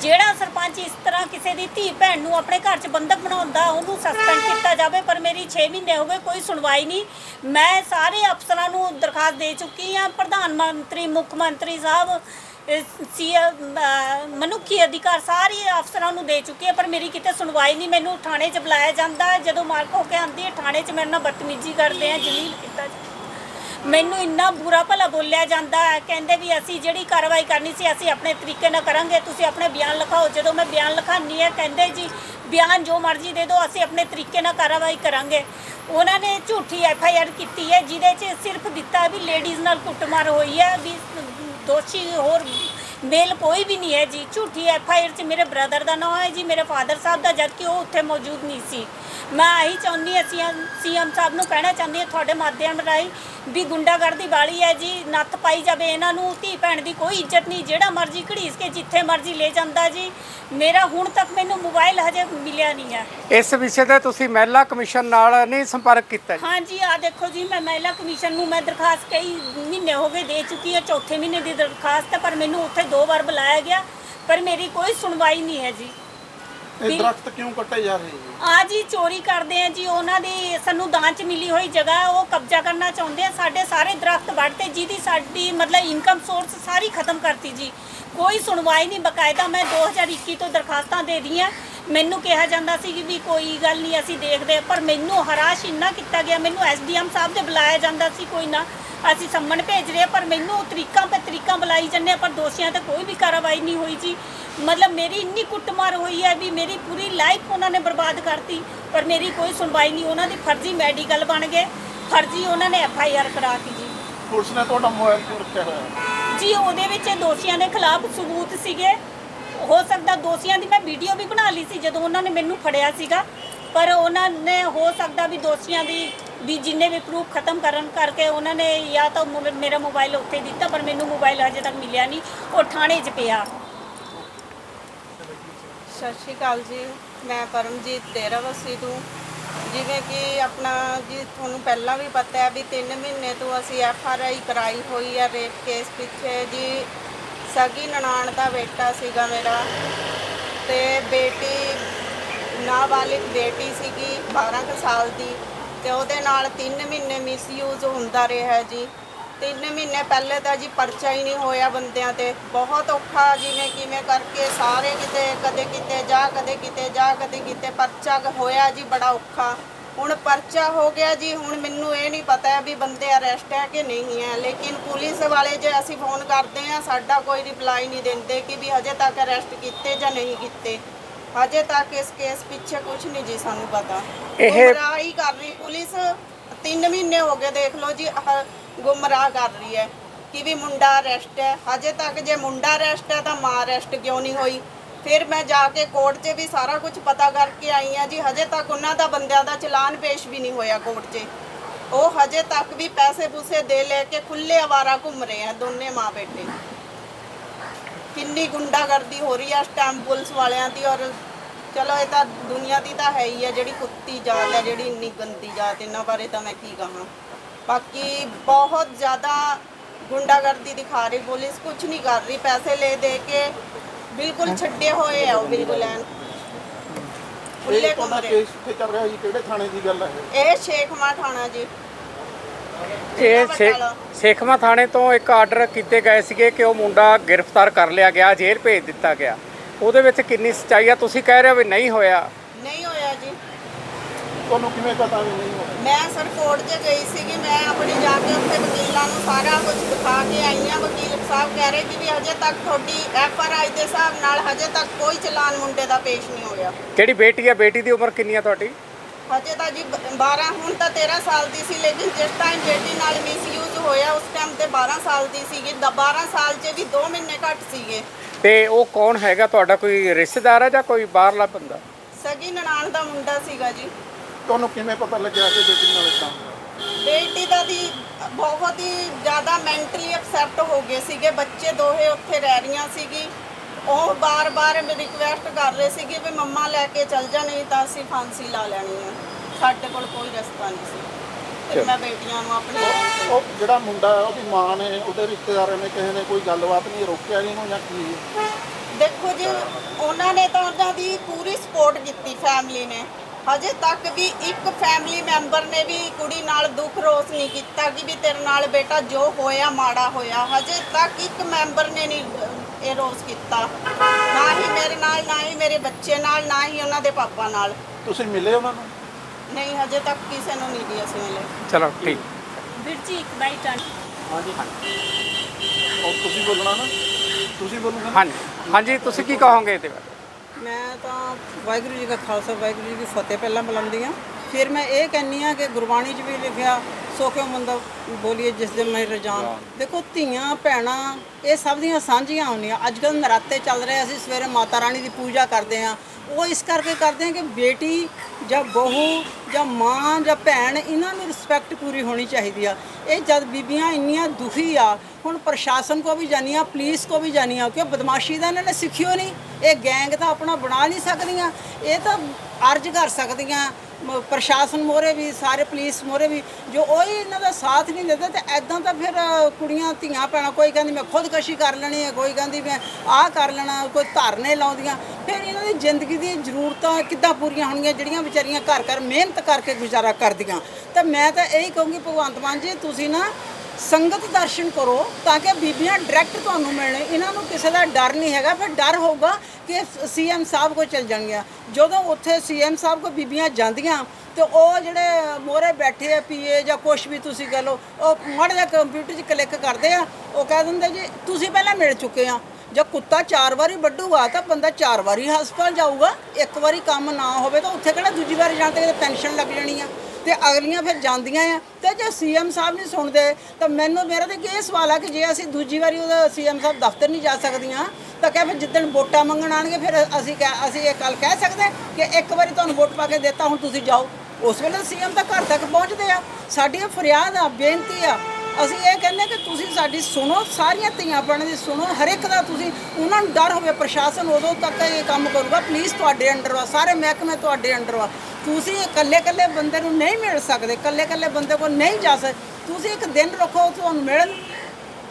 ਜਿਹੜਾ ਸਰਪੰਚ ਇਸ ਤਰ੍ਹਾਂ ਕਿਸੇ ਦੀ ਧੀ ਭੈਣ ਨੂੰ ਆਪਣੇ ਘਰ 'ਚ ਬੰਦਕ ਬਣਾਉਂਦਾ ਉਹਨੂੰ ਸਸਪੈਂਡ ਕੀਤਾ ਜਾਵੇ, ਪਰ ਮੇਰੀ 6 ਮਹੀਨੇ ਹੋ ਗਏ ਕੋਈ ਸੁਣਵਾਈ ਨਹੀਂ। ਮੈਂ ਸਾਰੇ ਅਫਸਰਾਂ ਨੂੰ ਦਰਖਾਸਤ ਦੇ ਚੁੱਕੀ ਹਾਂ, ਪ੍ਰਧਾਨ ਮੰਤਰੀ, ਮੁੱਖ ਮੰਤਰੀ ਸਾਹਿਬ ਸੀ ਮਨੁੱਖੀ ਅਧਿਕਾਰ ਸਾਰੇ ਅਫਸਰਾਂ ਨੂੰ ਦੇ ਚੁੱਕੀ ਹੈ, ਪਰ ਮੇਰੀ ਕਿਤੇ ਸੁਣਵਾਈ ਨਹੀਂ। ਮੈਨੂੰ ਥਾਣੇ 'ਚ ਬੁਲਾਇਆ ਜਾਂਦਾ ਜਦੋਂ ਮਾਲਕ ਹੋ ਕੇ ਆਂਦੀ ਹੈ, ਥਾਣੇ 'ਚ ਮੇਰੇ ਨਾਲ ਬਦਤਮੀਜ਼ੀ ਕਰਦੇ ਆ ਜਲੀਲ ਕੀਤਾ ਜਾਂਦਾ ਮੈਨੂੰ ਇੰਨਾ ਬੁਰਾ ਭਲਾ ਬੋਲਿਆ ਜਾਂਦਾ ਹੈ। ਕਹਿੰਦੇ ਵੀ ਅਸੀਂ ਜਿਹੜੀ ਕਾਰਵਾਈ ਕਰਨੀ ਸੀ, ਅਸੀਂ ਆਪਣੇ ਤਰੀਕੇ ਨਾਲ ਕਰਾਂਗੇ। ਤੁਸੀਂ ਆਪਣੇ ਬਿਆਨ ਲਿਖਾਓ। ਜਦੋਂ ਮੈਂ ਬਿਆਨ ਲਿਖਾਨੀ ਹੈ ਕਹਿੰਦੇ ਜੀ, ਬਿਆਨ ਜੋ ਮਰਜ਼ੀ ਦੇ ਦਿਓ, ਅਸੀਂ ਆਪਣੇ ਤਰੀਕੇ ਨਾਲ ਕਾਰਵਾਈ ਕਰਾਂਗੇ। ਉਹਨਾਂ ਨੇ ਝੂਠੀ ਐਫ ਆਈ ਆਰ ਕੀਤੀ ਹੈ, ਜਿਹਦੇ 'ਚ ਸਿਰਫ ਦਿੱਤਾ ਵੀ ਲੇਡੀਜ਼ ਨਾਲ ਕੁੱਟਮਾਰ ਹੋਈ ਹੈ, ਵੀ ਦੋਸ਼ੀ ਹੋਰ ਮੇਲ ਕੋਈ ਵੀ ਨਹੀਂ ਹੈ ਜੀ। ਝੂਠੀ ਐਫ ਆਈ ਆਰ 'ਚ ਮੇਰੇ ਬ੍ਰਦਰ ਦਾ ਨਾਮ ਹੈ ਜੀ, ਮੇਰੇ ਫਾਦਰ ਸਾਹਿਬ ਦਾ, ਜਦਕਿ ਉਹ ਉੱਥੇ ਮੌਜੂਦ ਨਹੀਂ ਸੀ। ਮੈਂ ਆਹੀ ਚਾਹੁੰਦੀ ਹਾਂ ਸੀਐਮ ਸਾਹਿਬ ਨੂੰ ਕਹਿਣਾ ਚਾਹੁੰਦੀ ਹਾਂ ਤੁਹਾਡੇ ਮਾਧਿਅਮ ਰਾਹੀਂ ਵੀ ਗੁੰਡਾਗਰਦੀ ਵਾਲੀ ਹੈ ਜੀ ਨੱਥ ਪਾਈ ਜਾਵੇ ਇਹਨਾਂ ਨੂੰ ਧੀ ਭੈਣ ਦੀ ਕੋਈ ਇੱਜ਼ਤ ਨਹੀਂ ਜਿਹੜਾ ਮਰਜ਼ੀ ਘੜੀਸ ਕੇ ਜਿੱਥੇ ਮਰਜ਼ੀ ਲੈ ਜਾਂਦਾ ਜੀ। ਮੇਰਾ ਹੁਣ ਤੱਕ ਮੈਨੂੰ ਮੋਬਾਈਲ ਹਜੇ ਮਿਲਿਆ ਨਹੀਂ ਹੈ। ਇਸ ਵਿਸ਼ੇ ਤੇ ਤੁਸੀਂ ਮਹਿਲਾ ਕਮਿਸ਼ਨ ਨਾਲ ਨਹੀਂ ਸੰਪਰਕ ਕੀਤਾ ਜੀ? ਹਾਂਜੀ ਆ ਦੇਖੋ ਜੀ ਮੈਂ ਮਹਿਲਾ ਕਮਿਸ਼ਨ ਨੂੰ ਮੈਂ ਦਰਖਾਸਤ ਕਈ ਮਹੀਨੇ ਹੋ ਗਏ ਦੇ ਚੁੱਕੀ ਹਾਂ ਚੌਥੇ ਮਹੀਨੇ ਦੀ ਦਰਖਾਸਤ ਹੈ ਪਰ ਮੈਨੂੰ ਉੱਥੇ ਦੋ ਵਾਰ ਬੁਲਾਇਆ ਗਿਆ ਪਰ ਮੇਰੀ ਕੋਈ ਸੁਣਵਾਈ ਨਹੀਂ ਹੈ ਜੀ। ਇਹ ਦਰਖਤ ਕਿਉਂ ਕੱਟੇ ਜਾ ਰਹੇ ਜੀ ਆ ਜੀ ਚੋਰੀ ਕਰਦੇ ਆ ਜੀ। ਉਹਨਾਂ ਦੀ ਸਾਨੂੰ ਦਾਨ ਚ ਮਿਲੀ ਹੋਈ ਜਗ੍ਹਾ ਹੈ, ਉਹ ਕਬਜ਼ਾ ਕਰਨਾ ਚਾਹੁੰਦੇ ਆ। ਸਾਡੇ ਸਾਰੇ ਦਰਖਤ ਵੱਢਤੇ ਜਿਹਦੀ ਸਾਡੀ ਮਤਲਬ ਇਨਕਮ ਸੋਰਸ ਸਾਰੀ ਖਤਮ ਕਰਤੀ ਜੀ। ਕੋਈ ਸੁਣਵਾਈ ਨਹੀਂ ਬਕਾਇਦਾ ਮੈਂ 2021 ਤੋਂ ਦਰਖਾਸਤਾਂ ਦੇ ਰਹੀਆਂ ਮੈਨੂੰ ਕਿਹਾ ਜਾਂਦਾ ਸੀ ਕਿ ਵੀ ਕੋਈ ਗੱਲ ਨਹੀਂ ਅਸੀਂ ਦੇਖਦੇ ਪਰ ਮੈਨੂੰ ਹਰਾਸ਼ ਇੰਨਾ ਕੀਤਾ ਗਿਆ ਮੈਨੂੰ ਐਸਡੀਐਮ ਸਾਹਿਬ ਦੇ ਬੁਲਾਇਆ ਜਾਂਦਾ ਸੀ ਕੋਈ ਨਾ। ਅਸੀਂ ਸੰਮਣ ਭੇਜ ਰਹੇ ਪਰ ਮੈਨੂੰ ਤਰੀਕਾਂ ਤੇ ਤਰੀਕਾਂ ਬੁਲਾਈ ਜਾਂਦੇ ਆ, ਪਰ ਦੋਸ਼ੀਆਂ ਤੇ ਕੋਈ ਵੀ ਕਾਰਵਾਈ ਨਹੀਂ ਹੋਈ ਜੀ। ਮਤਲਬ ਮੇਰੀ ਇੰਨੀ ਕੁੱਟਮਾਰ ਹੋਈ ਹੈ ਵੀ ਮੇਰੀ ਪੂਰੀ ਲਾਈਫ ਉਹਨਾਂ ਨੇ ਬਰਬਾਦ ਕਰਤੀ ਪਰ ਮੇਰੀ ਕੋਈ ਸੁਣਵਾਈ ਨਹੀਂ ਉਹਨਾਂ ਦੀ ਫਰਜ਼ੀ ਮੈਡੀਕਲ ਬਣ ਗਏ ਫਰਜ਼ੀ ਉਹਨਾਂ ਨੇ ਐਫ ਆਈ ਆਰ ਕਰਾਤੀ ਜੀ। ਪੁਲਿਸ ਨੇ ਤੁਹਾਡਾ ਮੋਬਾਈਲ ਕਿਉਂ ਰੱਖਿਆ ਹੋਇਆ? ਜੀ ਉਹਦੇ ਵਿੱਚ ਦੋਸ਼ੀਆਂ ਦੇ ਖਿਲਾਫ ਸਬੂਤ ਸੀਗੇ। ਹੋ ਸਕਦਾ ਦੋਸ਼ੀਆਂ ਦੀ ਮੈਂ ਵੀਡੀਓ ਵੀ ਬਣਾ ਲਈ ਸੀ ਜਦੋਂ ਉਹਨਾਂ ਨੇ ਮੈਨੂੰ ਫੜਿਆ ਸੀਗਾ। ਪਰ ਉਹਨਾਂ ਨੇ ਹੋ ਸਕਦਾ ਵੀ ਦੋਸ਼ੀਆਂ ਦੀ ਵੀ ਜਿੰਨੇ ਵੀ ਪ੍ਰੂਫ ਖਤਮ ਕਰਨ ਕਰਕੇ ਉਹਨਾਂ ਨੇ ਜਾਂ ਤਾਂ ਮੁ- ਮੇਰਾ ਮੋਬਾਈਲ ਉੱਥੇ ਦਿੱਤਾ ਪਰ ਮੈਨੂੰ ਮੋਬਾਈਲ ਹਜੇ ਤੱਕ ਮਿਲਿਆ ਨਹੀਂ। ਉਹ ਥਾਣੇ 'ਚ ਪਿਆ। ਸਤਿ ਸ਼੍ਰੀ ਅਕਾਲ ਜੀ। ਮੈਂ ਪਰਮਜੀਤ ਡੇਰਾਵਸੀ ਤੋਂ। ਜਿਵੇਂ ਕਿ ਆਪਣਾ ਜੀ, ਤੁਹਾਨੂੰ ਪਹਿਲਾਂ ਵੀ ਪਤਾ ਹੈ ਵੀ 3 ਮਹੀਨੇ ਤੋਂ ਅਸੀਂ ਐਫ ਆਰ ਆਈ ਕਰਾਈ ਹੋਈ ਹੈ, ਰੇਪ ਕੇਸ ਪਿੱਛੇ। ਜੀ, ਸਗੀ ਨਨਾਣ ਦਾ ਬੇਟਾ ਸੀਗਾ ਮੇਰਾ ਤੇ ਬੇਟੀ, ਨਾਬਾਲਿਗ ਬੇਟੀ ਸੀਗੀ 12 ਕੁ ਸਾਲ ਦੀ। ਤੇ ਉਹਦੇ ਨਾਲ 3 ਮਹੀਨੇ ਮਿਸਯੂਜ਼ ਹੁੰਦਾ ਰਿਹਾ ਜੀ। 3 ਮਹੀਨੇ ਪਹਿਲੇ ਤਾਂ ਜੀ ਪਰਚਾ ਹੀ ਨਹੀਂ ਹੋਇਆ ਬੰਦਿਆਂ ਤੇ। ਬਹੁਤ ਔਖਾ ਜਿਵੇਂ ਕਿਵੇਂ ਕਰਕੇ ਸਾਰੇ ਕਿਤੇ ਕਦੇ ਕਿਤੇ ਜਾ ਕਦੇ ਕਿਤੇ ਜਾ ਕਦੇ ਕਿਤੇ ਪਰਚਾ ਹੋਇਆ ਜੀ ਬੜਾ ਔਖਾ। ਹੁਣ ਪਰਚਾ ਹੋ ਗਿਆ ਜੀ ਹੁਣ ਮੈਨੂੰ ਇਹ ਨਹੀਂ ਪਤਾ ਹੈ ਵੀ ਬੰਦੇ ਅਰੈਸਟ ਹੈ ਕਿ ਨਹੀਂ ਹੈ। ਲੇਕਿਨ ਪੁਲਿਸ ਵਾਲੇ ਜੇ ਅਸੀਂ ਫੋਨ ਕਰਦੇ ਆ ਸਾਡਾ ਕੋਈ ਰਿਪਲਾਈ ਨਹੀਂ ਦਿੰਦੇ ਕਿ ਵੀ ਹਜੇ ਤੱਕ ਅਰੈਸਟ ਕੀਤੇ ਜਾਂ ਨਹੀਂ ਕੀਤੇ। ਹਜੇ ਤੱਕ ਇਸ ਕੇਸ ਪਿੱਛੇ ਕੁਝ ਨਹੀਂ ਜੀ ਸਾਨੂੰ ਪਤਾ। ਇਹ- ਗੁੰਮਰਾਹੀ ਕਰ ਰਹੀ ਪੁਲਿਸ। 3 ਮਹੀਨੇ ਹੋ ਗਏ ਦੇਖ ਲਓ ਜੀ ਗੁੰਮਰਾਹ ਕਰ ਰਹੀ ਹੈ ਕਿ ਵੀ ਮੁੰਡਾ ਅਰੈਸਟ ਹੈ। ਹਜੇ ਤੱਕ ਜੇ ਮੁੰਡਾ ਅਰੈਸਟ ਹੈ ਤਾਂ ਮਾਂ ਅਰੈਸਟ ਕਿਉਂ ਨਹੀਂ ਹੋਈ? ਫਿਰ ਮੈਂ ਜਾ ਕੇ ਕੋਰਟ 'ਚ ਵੀ ਸਾਰਾ ਕੁਝ ਪਤਾ ਕਰਕੇ ਆਈ ਹਾਂ ਜੀ। ਹਜੇ ਤੱਕ ਉਹਨਾਂ ਦਾ ਬੰਦਿਆਂ ਦਾ ਚਲਾਨ ਪੇਸ਼ ਵੀ ਨਹੀਂ ਹੋਇਆ ਕੋਰਟ 'ਚ। ਉਹ ਹਜੇ ਤੱਕ ਵੀ ਪੈਸੇ ਪੂਸੇ ਦੇ ਲੈ ਕੇ ਖੁੱਲੇ ਆਵਾਰਾ ਘੁੰਮ ਰਹੇ ਆ ਦੋਨੇ ਮਾਂ ਬੇਟੇ। ਕਿੰਨੀ ਗੁੰਡਾਗਰਦੀ ਹੋ ਰਹੀ ਆ ਇਸ ਪੁਲਿਸ ਵਾਲਿਆਂ ਦੀ ਔਰ ਚਲੋ ਇਹ ਤਾਂ ਦੁਨੀਆ ਦੀ ਤਾਂ ਹੈ ਹੀ ਆ। ਜਿਹੜੀ ਕੁੱਤੀ ਜਾਤ ਹੈ, ਜਿਹੜੀ ਇੰਨੀ ਗੰਦੀ ਜਾਤ, ਇਹਨਾਂ ਬਾਰੇ ਤਾਂ ਮੈਂ ਕੀ ਕਹਾਂ। ਬਾਕੀ ਬਹੁਤ ਜ਼ਿਆਦਾ ਗੁੰਡਾਗਰਦੀ ਦਿਖਾ ਰਹੀ ਪੁਲਿਸ ਕੁਝ ਨਹੀਂ ਕਰ ਰਹੀ ਪੈਸੇ ਲੈ ਦੇ ਕੇ ਬਿਲਕੁਲ ਛੱਡੇ ਹੋਏ ਆ ਉਹ ਬਿਲਕੁਲ ਐਨ। ਖੁੱਲੇ ਰਹੇ ਕੇਸ ਕਿੱਥੇ ਚੱਲ ਰਿਹਾ ਜੀ? ਕਿਹੜੇ ਥਾਣੇ ਦੀ ਗੱਲ ਹੈ ਇਹ? ਇਹ ਸ਼ੇਖਮਾ ਥਾਣਾ ਜੀ। ਇਹ ਸ਼ੇ- ਸੇਖਵਾਂ ਥਾਣੇ ਤੋਂ ਇੱਕ ਆਰਡਰ ਕੀਤੇ ਗਏ ਸੀਗੇ ਕਿ ਉਹ ਮੁੰਡਾ ਗ੍ਰਿਫਤਾਰ ਕਰ ਲਿਆ ਗਿਆ ਜੇਲ੍ਹ ਭੇਜ ਦਿੱਤਾ ਗਿਆ। ਉਹਦੇ ਵਿੱਚ ਕਿੰਨੀ ਸੱਚਾਈ ਆ? ਤੁਸੀਂ ਕਹਿ ਰਹੇ ਹੋ ਵੀ ਨਹੀਂ ਹੋਇਆ। ਤੁਹਾਨੂੰ ਕਿਵੇਂ ਪਤਾ ਵੀ ਨਹੀਂ ਹੋਇਆ? ਮੈਂ ਸਰ ਕੋਰਟ 'ਚ ਗਈ ਸੀਗੀ ਮੈਂ ਆਪਣੀ ਜਾ ਕੇ ਉੱਥੇ ਵਕੀਲਾਂ ਨੂੰ ਸਾਰਾ ਕੁਝ ਦਿਖਾ ਕੇ ਆਈ ਹਾਂ। ਵਕੀਲ ਸਾਹਿਬ ਕਹਿ ਰਹੇ ਕਿ ਵੀ ਹਜੇ ਤੱਕ ਤੁਹਾਡੀ ਐਫ ਆਰ ਆਈ ਦੇ ਹਿਸਾਬ ਨਾਲ ਹਜੇ ਤੱਕ ਕੋਈ ਚਲਾਨ ਮੁੰਡੇ ਦਾ ਪੇਸ਼ ਨਹੀਂ ਹੋਇਆ। ਕਿਹੜੀ ਬੇਟੀ ਆ? ਬੇਟੀ ਦੀ ਉਮਰ ਕਿੰਨੀ ਆ ਤੁਹਾਡੀ? ਹਜੇ ਤਾਂ ਜੀ ਬ- 12 ਹੁਣ ਤਾਂ 13 ਸਾਲ ਦੀ ਸੀ ਲੇਕਿਨ ਜਿਸ ਟਾਈਮ ਬੇਟੀ ਨਾਲ ਮਿਸਯੂਜ਼ ਹੋਇਆ ਉਸ ਟਾਈਮ ਤੇ 12 ਸਾਲ ਦੀ ਸੀਗੀ। ਦ- 12 ਸਾਲ 'ਚ ਵੀ 2 ਮਹੀਨੇ ਘੱਟ ਸੀਗੇ। ਤੇ ਉਹ ਕੌਣ ਹੈਗਾ? ਤੁਹਾਡਾ ਕੋਈ ਰਿਸ਼ਤੇਦਾਰ ਹੈ ਜਾਂ ਕੋਈ ਬਾਹਰਲਾ ਬੰਦਾ? ਸਗੀ ਨਨਾਣ ਦਾ ਮੁੰਡਾ ਸੀਗਾ ਜੀ। ਤੁਹਾਨੂੰ ਕਿਵੇਂ ਪਤਾ ਲੱਗਿਆ ਕਿ ਬੇਟੀ ਨਾਲ ਇਦਾਂ ਬੇਟੀ ਦਾ ਦੀ ਬਹੁਤ ਹੀ ਜ਼ਿਆਦਾ ਮੈਂਟਲੀ ਅਪਸੈਟ ਹੋ ਗਏ ਸੀਗੇ। ਬੱਚੇ ਦੋਹੇ ਉੱਥੇ ਰਹਿ ਰਹੀਆਂ ਸੀਗੀ। ਉਹ ਬਾਰ-ਬਾਰ ਰਿਕਵੈਸਟ ਕਰ ਰਹੇ ਸੀਗੇ ਵੀ ਮੰਮਾ ਲੈ ਕੇ ਚੱਲ ਜਾ ਨਹੀਂ ਤਾਂ ਅਸੀਂ ਫਾਂਸੀ ਲਾ ਲੈਣੀ ਹੈ ਸਾਡੇ ਕੋਲ ਕੋਈ ਰਸਤਾ ਨਹੀਂ ਸੀ। ਫਿਰ ਮੈਂ ਬੇਟੀਆਂ ਨੂੰ ਆਪਣੇ ਉਹ ਜਿਹੜਾ ਮੁੰਡਾ ਉਹਦੀ ਮਾਂ ਨੇ ਉਹਦੇ ਰਿਸ਼ਤੇਦਾਰਾਂ ਨੇ ਕਿਸੇ ਨੇ ਕੋਈ ਗੱਲਬਾਤ ਨਹੀਂ ਰੋਕਿਆ ਇਹਨੂੰ ਜਾਂ ਕੀ? ਦੇਖੋ ਜੀ ਉਹਨਾਂ ਨੇ ਤਾਂ ਉਹਨਾਂ ਦੀ ਪੂਰੀ ਸਪੋਰਟ ਕੀਤੀ ਫੈਮਿਲੀ ਨੇ। ਹਜੇ ਤੱਕ ਵੀ ਇੱਕ ਫੈਮਿਲੀ ਮੈਂਬਰ ਨੇ ਵੀ ਕੁੜੀ ਨਾਲ ਦੁੱਖ ਰੋਸ ਨਹੀਂ ਕੀਤਾ ਕਿ ਵੀ ਤੇਰੇ ਨਾਲ ਬੇਟਾ ਜੋ ਹੋਇਆ ਮਾੜਾ ਹੋਇਆ। ਹਜੇ ਤੱਕ ਇੱਕ ਮੈਂਬਰ ਨੇ ਨਹੀਂ ਇਹ ਰੋਸ ਕੀਤਾ। ਨਾ ਹੀ ਮੇਰੇ ਨਾਲ ਨਾ ਹੀ ਮੇਰੇ ਬੱਚੇ ਨਾਲ ਨਾ ਹੀ ਉਹਨਾਂ ਦੇ ਪਾਪਾ ਨਾਲ। ਤੁਸੀਂ ਮਿਲੇ ਉਹਨਾਂ ਨੂੰ? ਨਹੀਂ ਹਜੇ ਤੱਕ ਕਿਸੇ ਨੂੰ ਨਹੀਂ ਦੀ ਅਸੀਂ ਮਿਲੇ। ਚਲੋ ਠੀਕ। ਵੀਰ ਜੀ ਇੱਕ ਬਾਈਟ ਆ ਹਾਂਜੀ। ਉਹ ਤੁਸੀਂ ਬੋਲਣਾ ਨਾ? ਤੁਸੀਂ ਬੋਲੋਗੇ ਨਾ? ਹਾਂਜੀ ਹਾਂਜੀ ਤੁਸੀਂ ਕੀ ਕਹੋਗੇ ਇਹਦੇ ਬਾਰੇ? ਮੈਂ ਤਾਂ ਵਾਹਿਗੁਰੂ ਜੀ ਦਾ ਖਾਲਸਾ ਵਾਹਿਗੁਰੂ ਜੀ ਦੀ ਫਤਿਹ ਪਹਿਲਾਂ ਬੁਲਾਉਂਦੀ ਹਾਂ ਫਿਰ ਮੈਂ ਇਹ ਕਹਿੰਨੀ ਆ ਕਿ ਗੁਰਬਾਣੀ 'ਚ ਵੀ ਲਿਖਿਆ ਸੋ ਕਿਉ ਮੰਦਾ ਬੋਲੀਏ ਜਿਸ ਦੇ ਮੈਂ ਰਜਾਨ। ਦੇਖੋ ਧੀਆਂ ਭੈਣਾਂ ਇਹ ਸਭ ਦੀਆਂ ਸਾਂਝੀਆਂ ਹੁੰਦੀਆਂ। ਅੱਜ ਕੱਲ੍ਹ ਨਰਾਤੇ ਚੱਲ ਰਹੇ ਅਸੀਂ ਸਵੇਰੇ ਮਾਤਾ ਰਾਣੀ ਦੀ ਪੂਜਾ ਕਰਦੇ ਆ। ਉਹ ਇਸ ਕਰਕੇ ਕਰਦੇ ਆ ਕਿ ਬੇਟੀ ਜਾਂ ਬਹੂ ਜਾਂ ਮਾਂ ਜਾਂ ਭੈਣ, ਇਹਨਾਂ ਨੂੰ ਰਿਸਪੈਕਟ ਪੂਰੀ ਹੋਣੀ ਚਾਹੀਦੀ ਆ। ਇਹ ਜਦ ਬੀਬੀਆਂ ਇੰਨੀਆਂ ਦੁਖੀ ਆ, ਹੁਣ ਪ੍ਰਸ਼ਾਸਨ ਕੋ ਵੀ ਜਾਨੀਆਂ, ਪੁਲਿਸ ਕੋ ਵੀ ਜਾਨੀਆਂ ਕਿ ਬਦਮਾਸ਼ੀ ਦਾ ਇਹਨਾਂ ਨੇ ਸਿੱਖਿਓ ਨਹੀਂ ਇਹ ਗੈਂਗ ਤਾਂ ਆਪਣਾ ਬਣਾ ਨਹੀਂ ਸਕਦੀਆਂ। ਇਹ ਤਾਂ ਅਰਜ ਕਰ ਸਕਦੀਆਂ ਮ- ਪ੍ਰਸ਼ਾਸਨ ਮੋਰੇ ਵੀ ਸਾਰੇ ਪੁਲਿਸ ਮੋਰੇ ਵੀ ਜੋ ਉਹੀ ਇਹਨਾਂ ਦਾ ਸਾਥ ਨਹੀਂ ਦਿੰਦੇ ਤੇ ਐਦਾਂ ਤਾਂ ਫਿਰ ਅ, ਕੁੜੀਆਂ ਧੀਆਂ ਭੈਣਾਂ ਕੋਈ ਕਹਿੰਦੀ ਮੈਂ ਖੁਦਕਸ਼ੀ ਕਰ ਲੈਣੀ ਹੈ ਕੋਈ ਕਹਿੰਦੀ ਮੈਂ ਆਹ ਕਰ ਲੈਣਾ ਕੋਈ ਧਰਨੇ ਲਾਉਂਦੀਆਂ। ਫਿਰ ਇਹਨਾਂ ਦੀ ਜ਼ਿੰਦਗੀ ਦੀ ਜ਼ਰੂਰਤਾਂ ਕਿੱਦਾਂ ਪੂਰੀਆਂ ਹੋਣਗੀਆਂ ਜਿਹੜੀਆਂ ਵਿਚਾਰੀਆਂ ਘਰ ਘਰ ਮਿਹਨਤ ਕਰਕੇ ਗੁਜ਼ਾਰਾ ਕਰਦੀਆਂ। ਤਾਂ ਮੈਂ ਤਾਂ ਇਹੀ ਕਹੂੰਗੀ ਭਗਵੰਤ ਮਾਨ ਜੀ ਤੁਸੀਂ ਨਾ ਸੰਗਤ ਦਰਸ਼ਨ ਕਰੋ ਤਾਂ ਕਿ ਬੀਬੀਆਂ ਡਾਇਰੈਕਟ ਤੁਹਾਨੂੰ ਮਿਲਣ। ਇਹਨਾਂ ਨੂੰ ਕਿਸੇ ਦਾ ਡਰ ਨਹੀਂ ਹੈਗਾ। ਫਿਰ ਡਰ ਹੋਊਗਾ ਕਿ ਸੀਐਮ ਸਾਹਿਬ ਕੋ ਚਲ ਜਾਣਗੀਆਂ। ਜਦੋਂ ਉੱਥੇ ਸੀਐਮ ਸਾਹਿਬ ਕੋ ਬੀਬੀਆਂ ਜਾਂਦੀਆਂ ਤੇ ਉਹ ਜਿਹੜੇ ਮੋਰੇ ਬੈਠੇ ਆ, ਪੀਏ ਜਾਂ ਕੁਛ ਵੀ ਤੁਸੀਂ ਕਹ ਲਓ, ਉਹ ਮਾੜਾ ਜਿਹਾ ਕੰਪਿਊਟਰ 'ਚ ਕਲਿੱਕ ਕਰਦੇ ਆ, ਉਹ ਕਹਿ ਦਿੰਦੇ ਜੀ, ਤੁਸੀਂ ਪਹਿਲਾਂ ਮਿਲ ਚੁੱਕੇ ਆ। ਜੇ ਕੁੱਤਾ ਚਾਰ ਵਾਰੀ ਵੱਢੂਗਾ ਤਾਂ ਬੰਦਾ ਚਾਰ ਵਾਰੀ ਹਸਪਤਾਲ ਜਾਊਗਾ। ਇੱਕ ਵਾਰੀ ਕੰਮ ਨਾ ਹੋਵੇ ਤਾਂ ਉੱਥੇ ਕਿਹੜਾ ਦੂਜੀ ਵਾਰੀ ਜਾਣ ਤੇ ਪੈਨਸ਼ਨ ਲੱਗ ਜਾਣੀ ਆ। ਤੇ ਅਗਲੀਆਂ ਫਿਰ ਜਾਂਦੀਆਂ ਆ। ਤੇ ਜੇ ਸੀਐਮ ਸਾਹਿਬ ਨਹੀਂ ਸੁਣਦੇ, ਤਾਂ ਮੈਨੂੰ ਮੇਰਾ ਤੇ ਇਹ ਸਵਾਲ ਆ ਕਿ ਜੇ ਅਸੀਂ ਦੂਜੀ ਵਾਰੀ ਉਹਦਾ ਸੀਐਮ ਸਾਹਿਬ ਦਫ਼ਤਰ ਨਹੀਂ ਜਾ ਸਕਦੀਆਂ, ਤਾਂ ਕਹਿ ਫਿਰ ਜਿੱਦਣ ਵੋਟਾਂ ਮੰਗਣ ਆਣਗੇ ਫਿਰ ਅਸੀਂ ਕਹਿ- ਅਸੀਂ ਇਹ ਕੱਲ ਕਹਿ ਸਕਦੇ ਕਿ ਇੱਕ ਵਾਰੀ ਤੁਹਾਨੂੰ ਵੋਟ ਪਾ ਕੇ ਦਿੱਤਾ, ਹੁਣ ਤੁਸੀਂ ਜਾਓ। ਉਸ ਵੇਲੇ ਸੀਐਮ ਤਾਂ ਘਰ ਤੱਕ ਪਹੁੰਚਦੇ ਆ। ਸਾਡੀ ਇਹ ਫਰਿਆਦ ਆ, ਬੇਨਤੀ ਆ ਅਸੀਂ ਇਹ ਕਹਿੰਦੇ ਕਿ ਤੁਸੀਂ ਸਾਡੀ ਸੁਣੋ ਸਾਰੀਆਂ ਧੀਆਂ ਭੈਣਾਂ ਦੀ ਸੁਣੋ ਹਰ ਇੱਕ ਦਾ ਤੁਸੀਂ ਉਹਨਾਂ ਨੂੰ ਡਰ ਹੋਵੇ ਪ੍ਰਸ਼ਾਸਨ ਉਦੋਂ ਤੱਕ ਇਹ ਕੰਮ ਕਰੂਗਾ ਪੁਲਿਸ ਤੁਹਾਡੇ ਅੰਡਰ ਵਾ ਸਾਰੇ ਮਹਿਕਮੇ ਤੁਹਾਡੇ ਅੰਡਰ ਵਾ ਤੁਸੀਂ ਇਕੱਲੇ ਇਕੱਲੇ ਬੰਦੇ ਨੂੰ ਨਹੀਂ ਮਿਲ ਸਕਦੇ ਇਕੱਲੇ ਇਕੱਲੇ ਬੰਦੇ ਕੋਲ ਨਹੀਂ ਜਾ ਸਕਦੇ। ਤੁਸੀਂ ਇੱਕ ਦਿਨ ਰੱਖੋ ਤੁਹਾਨੂੰ ਮਿਲਣ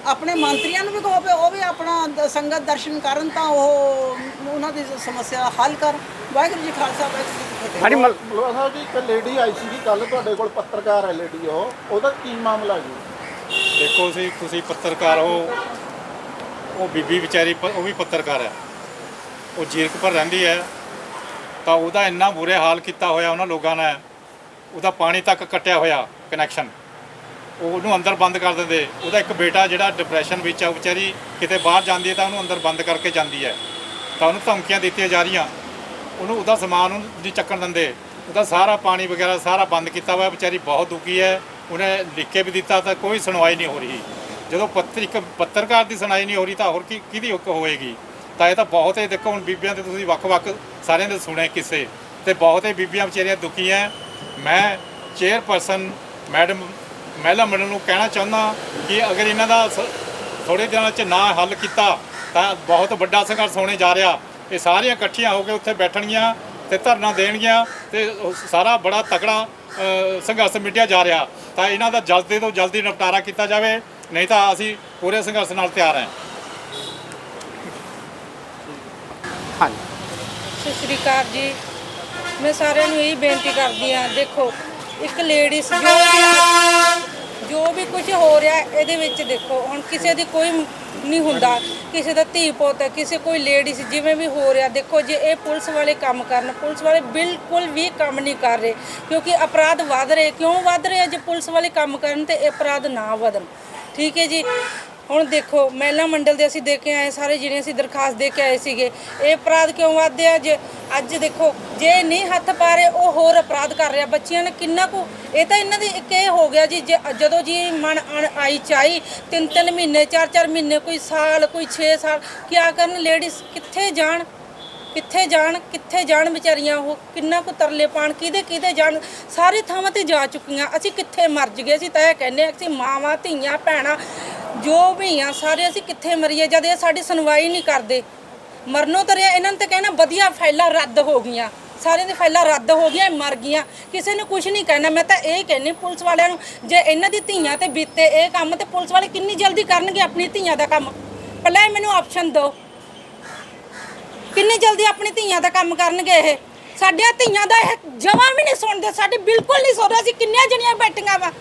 ਆਪਣੇ ਮੰਤਰੀਆਂ ਨੂੰ ਵੀ ਕਹੋ ਵੀ ਉਹ ਵੀ ਆਪਣਾ ਸੰਗਤ ਦਰਸ਼ਨ ਕਰਨ ਤਾਂ ਉਹ ਉਹਨਾਂ ਦੀ ਸਮੱਸਿਆ ਦਾ ਹੱਲ ਕਰ ਵਾਹਿਗੁਰੂ ਜੀ ਖਾਲਸਾ ਵਾਹਿਗੁਰੂ ਜੀ ਕੀ ਫਤਿਹ। ਹਾਂਜੀ ਮਲ ਸਾਹਿਬ ਜੀ ਇੱਕ ਲੇਡੀ ਆਈ ਸੀ ਕੱਲ ਤੁਹਾਡੇ ਕੋਲ ਪੱਤਰਕਾਰ ਹੈ ਲੇਡੀ ਉਹ। ਉਹਦਾ ਕੀ ਮਾਮਲਾ ਜੀ? ਦੇਖੋ ਸੀ ਤੁਸੀਂ ਪੱਤਰਕਾਰ ਹੋ, ਉਹ ਬੀਬੀ ਵਿਚਾਰੀ ਉਹ ਵੀ ਪੱਤਰਕਾਰ ਹੈ। ਉਹ ਜੀਰਕਪੁਰ ਰਹਿੰਦੀ ਹੈ। ਤਾਂ ਉਹਦਾ ਇੰਨਾ ਬੁਰੇ ਹਾਲ ਕੀਤਾ ਹੋਇਆ ਉਹਨਾਂ ਲੋਕਾਂ ਨੇ, ਉਹਦਾ ਪਾਣੀ ਤੱਕ ਕੱਟਿਆ ਹੋਇਆ ਕਨੈਕਸ਼ਨ ਉਹਨੂੰ ਅੰਦਰ ਬੰਦ ਕਰ ਦਿੰਦੇ। ਉਹਦਾ ਇੱਕ ਬੇਟਾ ਜਿਹੜਾ ਡਿਪਰੈਸ਼ਨ ਵਿੱਚ ਆ, ਉਹ ਵਿਚਾਰੀ ਕਿਤੇ ਬਾਹਰ ਜਾਂਦੀ ਹੈ ਤਾਂ ਉਹਨੂੰ ਅੰਦਰ ਬੰਦ ਕਰਕੇ ਜਾਂਦੀ ਹੈ। ਤਾਂ ਉਹਨੂੰ ਧਮਕੀਆਂ ਦਿੱਤੀਆਂ ਜਾ ਰਹੀਆਂ। ਉਹਨੂੰ ਉਹਦਾ ਸਮਾਨ ਉਹਨੂੰ ਨਹੀਂ ਚੱਕਣ ਦਿੰਦੇ। ਉਹਦਾ ਸਾਰਾ ਪਾਣੀ ਵਗੈਰਾ ਸਾਰਾ ਬੰਦ ਕੀਤਾ ਹੋਇਆ। ਵਿਚਾਰੀ ਬਹੁਤ ਦੁਖੀ ਹੈ। ਉਹਨੇ ਲਿਖ ਕੇ ਵੀ ਦਿੱਤਾ ਤਾਂ ਕੋਈ ਸੁਣਵਾਈ ਨਹੀਂ ਹੋ ਰਹੀ। ਜਦੋਂ ਪੱਤਰ ਇੱਕ ਪੱਤਰਕਾਰ ਦੀ ਸੁਣਾਈ ਨਹੀਂ ਹੋ ਰਹੀ ਤਾਂ ਹੋਰ ਕੀ ਕਿਹਦੀ ਹੁੱਕ ਹੋਏਗੀ? ਤਾਂ ਇਹ ਤਾਂ ਬਹੁਤ ਹੀ ਦੇਖੋ, ਹੁਣ ਬੀਬੀਆਂ ਤੇ ਤੁਸੀਂ ਵੱਖ-ਵੱਖ ਸਾਰਿਆਂ ਦੇ ਸੁਣੇ ਕਿਸੇ। ਤੇ ਬਹੁਤ ਹੀ ਬੀਬੀਆਂ ਵਿਚਾਰੀਆਂ ਦੁਖੀ ਹੈ ਮੈਂ ਚੇਅਰਪਰਸਨ ਮੈਡਮ ਮਹਿਲਾ ਮੰਡਲ ਨੂੰ ਕਹਿਣਾ ਚਾਹੁੰਦਾ ਕਿ ਅਗਰ ਇਹਨਾਂ ਦਾ ਥੋੜੇ ਦਿਨਾਂ 'ਚ ਨਾ ਹੱਲ ਕੀਤਾ ਤਾਂ ਬਹੁਤ ਵੱਡਾ ਸੰਘਰਸ਼ ਹੋਣੇ ਜਾ ਰਿਹਾ। ਇਹ ਸਾਰੀਆਂ ਇਕੱਠੀਆਂ ਹੋ ਕੇ ਉੱਥੇ ਬੈਠਣਗੀਆਂ ਤੇ ਧਰਨਾ ਦੇਣਗੀਆਂ ਤੇ ਸਾਰਾ ਬੜਾ ਤਕੜਾ ਸੰਘਰਸ਼ ਮਿਟਿਆ ਜਾ ਰਿਹਾ। ਤਾਂ ਇਹਨਾਂ ਦਾ ਜਲਦੀ ਤੋਂ ਜਲਦੀ ਨਿਪਟਾਰਾ ਕੀਤਾ ਜਾਵੇ ਨਹੀਂ ਤਾਂ ਅਸੀਂ ਪੂਰੇ ਸੰਘਰਸ਼ ਨਾਲ ਤਿਆਰ ਹਾਂ। ਹਾਂਜੀ। ਸਤਿ ਸ਼੍ਰੀ ਅਕਾਲ ਜੀ। ਮੈਂ ਸਾਰਿਆਂ ਨੂੰ ਇਹ ਬੇਨਤੀ ਕਰਦੀ ਆ ਦੇਖੋ ਇੱਕ ਲੇਡੀਜ਼ ਜੋ ਵੀ ਜੋ ਵੀ ਕੁਝ ਹੋ ਰਿਹਾ ਇਹਦੇ ਵਿੱਚ ਦੇਖੋ ਹੁਣ ਕਿਸੇ ਦੀ ਕੋਈ ਨਹੀਂ ਹੁੰਦਾ। ਕਿਸੇ ਦਾ ਧੀ ਪੁੱਤ, ਕਿਸੇ ਕੋਈ ਲੇਡੀਜ਼ ਜਿਵੇਂ ਵੀ ਹੋ ਰਿਹਾ, ਦੇਖੋ ਜੇ ਇਹ ਪੁਲਿਸ ਵਾਲੇ ਕੰਮ ਕਰਨ, ਪੁਲਿਸ ਵਾਲੇ ਬਿਲਕੁਲ ਵੀ ਕੰਮ ਨਹੀਂ ਕਰ ਰਹੇ, ਕਿਉਂਕਿ ਅਪਰਾਧ ਵੱਧ ਰਹੇ। ਕਿਉਂ ਵੱਧ ਰਹੇ ਜੇ ਪੁਲਿਸ ਵਾਲੇ ਕੰਮ ਕਰਨ ਤੇ ਇਹ ਅਪਰਾਧ ਨਾ ਵਧਣ? ਠੀਕ ਹੈ ਜੀ। ਹੁਣ ਦੇਖੋ, ਮਹਿਲਾ ਮੰਡਲ ਦੇ ਅਸੀਂ ਦੇ ਕੇ ਆਏ, ਸਾਰੇ ਜਿਹੜੇ ਅਸੀਂ ਦਰਖਾਸਤ ਦੇ ਕੇ ਆਏ ਸੀਗੇ, ਇਹ ਅਪਰਾਧ ਕਿਉਂ ਵੱਧਦੇ ਆ? ਜੇ ਅੱਜ ਦੇਖੋ, ਜੇ ਨਹੀਂ ਹੱਥ ਪਾ ਰਹੇ, ਉਹ ਹੋਰ ਅਪਰਾਧ ਕਰ ਰਿਹਾ। ਬੱਚਿਆਂ ਨੇ ਕਿੰਨਾ ਕੁ, ਇਹ ਤਾਂ ਇਹਨਾਂ ਦੀ ਇੱਕ ਇਹ ਹੋ ਗਿਆ ਜੀ, ਜੇ- ਜਦੋਂ ਜੀ ਮਨ ਅਣ, ਆਈ ਚਾਈ ਤਿੰਨ ਤਿੰਨ ਮਹੀਨੇ ਚਾਰ ਚਾਰ ਮਹੀਨੇ, ਕੋਈ ਸਾਲ, ਕੋਈ 6 ਸਾਲ, ਕਿਆ ਕਰਨ ਲੇਡੀਜ਼ ਕਿੱਥੇ ਜਾਣ? ਕਿੱਥੇ ਜਾਣ ਕਿੱਥੇ ਜਾਣ ਵਿਚਾਰੀਆਂ ਉਹ? ਕਿੰਨਾ ਕੁ ਤਰਲੇ ਪਾਣ, ਕਿਹਦੇ ਕਿਹਦੇ ਜਾਣ? ਸਾਰੇ ਥਾਵਾਂ ਤੇ ਜਾ ਚੁੱਕੀਆਂ। ਅਸੀਂ ਕਿੱਥੇ ਮਰ ਜਗੇ? ਅਸੀਂ ਤਾਂ ਇਹ ਕਹਿੰਦੇ ਹਾਂ ਅਸੀਂ ਮਾਵਾਂ, ਧੀਆਂ, ਭੈਣਾਂ ਜੋ ਵੀ ਆ, ਸਾਰੇ ਅਸੀਂ ਕਿੱਥੇ ਮਰੀਏ, ਜਦ ਇਹ ਸਾਡੀ ਸੁਣਵਾਈ ਨਹੀਂ ਕਰਦੇ। ਮਰਨੋਂ ਤਰਿਆ ਇਹਨਾਂ ਨੇ ਤਾਂ ਕਹਿਣਾ, ਵਧੀਆ ਫਾਈਲਾਂ ਰੱਦ ਹੋ ਗਈਆਂ। ਸਾਰਿਆਂ ਦੀ ਫਾਈਲਾਂ ਰੱਦ ਹੋ ਗਈਆਂ ਮਰ ਗਈਆਂ। ਕਿਸੇ ਨੇ ਕੁਝ ਨਹੀਂ ਕਹਿਣਾ। ਮੈਂ ਤਾਂ ਇਹ ਕਹਿੰਨੀ ਪੁਲਿਸ ਵਾਲਿਆਂ ਨੂੰ, ਜੇ ਇਹਨਾਂ ਦੀ ਧੀਆਂ ਤੇ ਬੀਤੇ ਇਹ ਕੰਮ, ਤੇ ਪੁਲਿਸ ਵਾਲੇ ਕਿੰਨੀ ਜਲਦੀ ਕਰਨਗੇ ਆਪਣੀ ਧੀਆਂ ਦਾ ਕੰਮ? ਪਹਿਲਾਂ ਇਹ ਮੈਨੂੰ ਆਪਸ਼ਨ ਦਿਓ। ਕਿੰਨੀ ਜਲਦੀ ਆਪਣੀ ਧੀਆਂ ਦਾ ਕੰਮ ਕਰਨਗੇ ਇਹ? ਸਾਡੀਆਂ ਧੀਆਂ ਦਾ ਇਹ ਜਮਾ ਵੀ ਨਹੀਂ ਸੁਣਦੇ, ਸਾਡੀ ਬਿਲਕੁਲ ਨਹੀਂ ਸੁਣ ਰਹੇ ਸੀ ਕਿੰਨੀਆਂ ਜਣੀਆਂ ਬੈਠੀਆਂ ਵਾ?